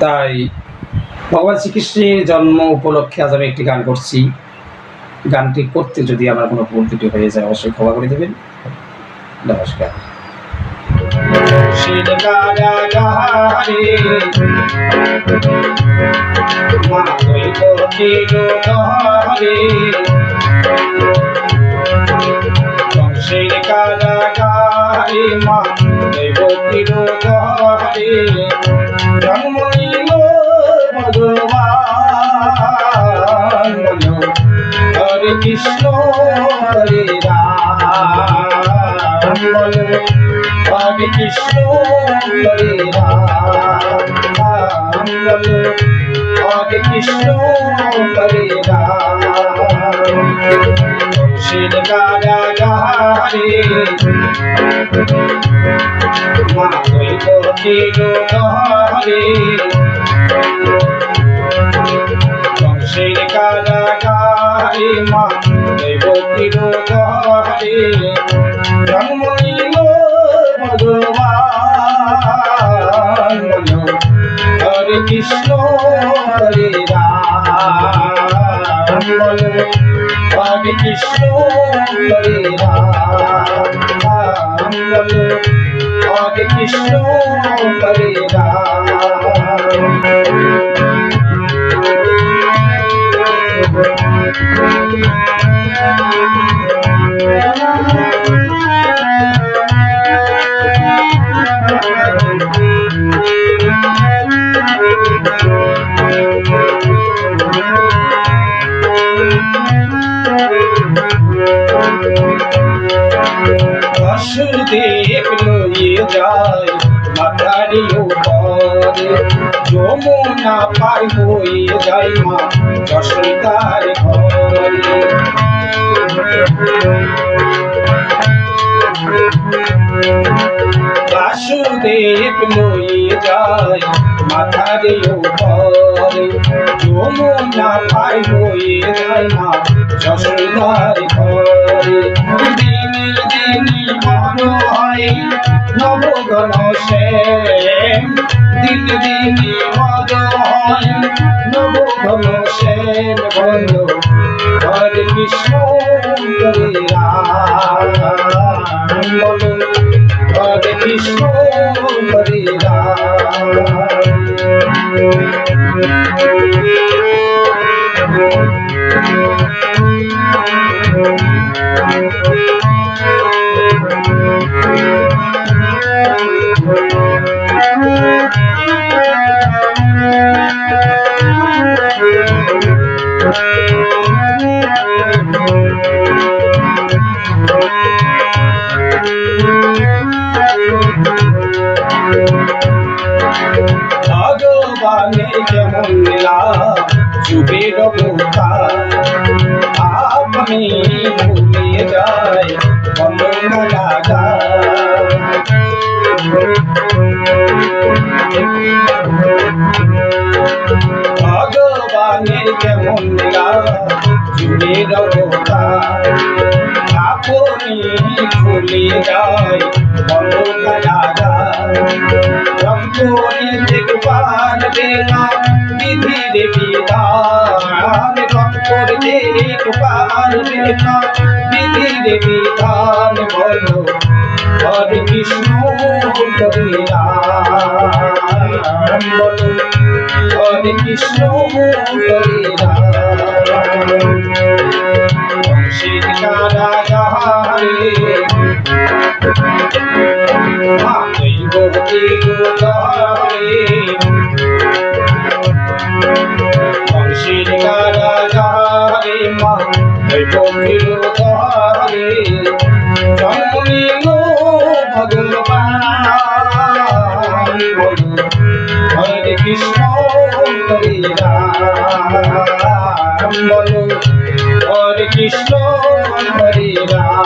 তাই ভগবান শ্রীকৃষ্ণের জন্ম উপলক্ষে আজ আমি একটি গান করছি। গানটি করতে যদি আমার কোনো ভুল হয়ে যায়, অবশ্যই ক্ষমা করে দেবেন। নমস্কার। মা ঘরে জন্ম নিল ভগবান। হরে কৃষ্ণ, হরে রাম। হরে কৃষ্ণ, হরে রাম। হরে কৃষ্ণ, হরে রাম। মা দৈবতীর ঘরে বংশের কারাগারে মা দৈবতীর ঘরে জন্ম নিল ভগবান হরে কৃষ্ণ হরে রাম হরে কৃষ্ণ হরে রাম হরে কৃষ্ণ হরে বাসুদেব লয়ে যায় মাথারি উপরে যমুনা পার হয়ে যায় মা ঘরে বাসুদেব লয়ে যায় মাথারি উপরে যমুনা পার হয়ে যায় মা যশোদার ঘরে শ্যাম দিন দিন বড় হয় নবগণ শ্যাম বল হরে কৃষ্ণ হরে হরে কৃষ্ণ হরে ভগবানের যেমন লীলা যুগের বোকা আপনি ভুলে যায় লাগা ভগবানের লীলা যুগের বোকা আপনি ভুলে যায় রঙ্গোলি দেখবার বেলা, বিধির বিধান। রঙ্গোর দেখবার বেলা, বিধির বিধান বলো, হরে কৃষ্ণ। বলো হরে কৃষ্ণ হরে রাম। বংশীর হরে কৃষ্ণ হরে রাম বলো। হরে কৃষ্ণ হরে রাম।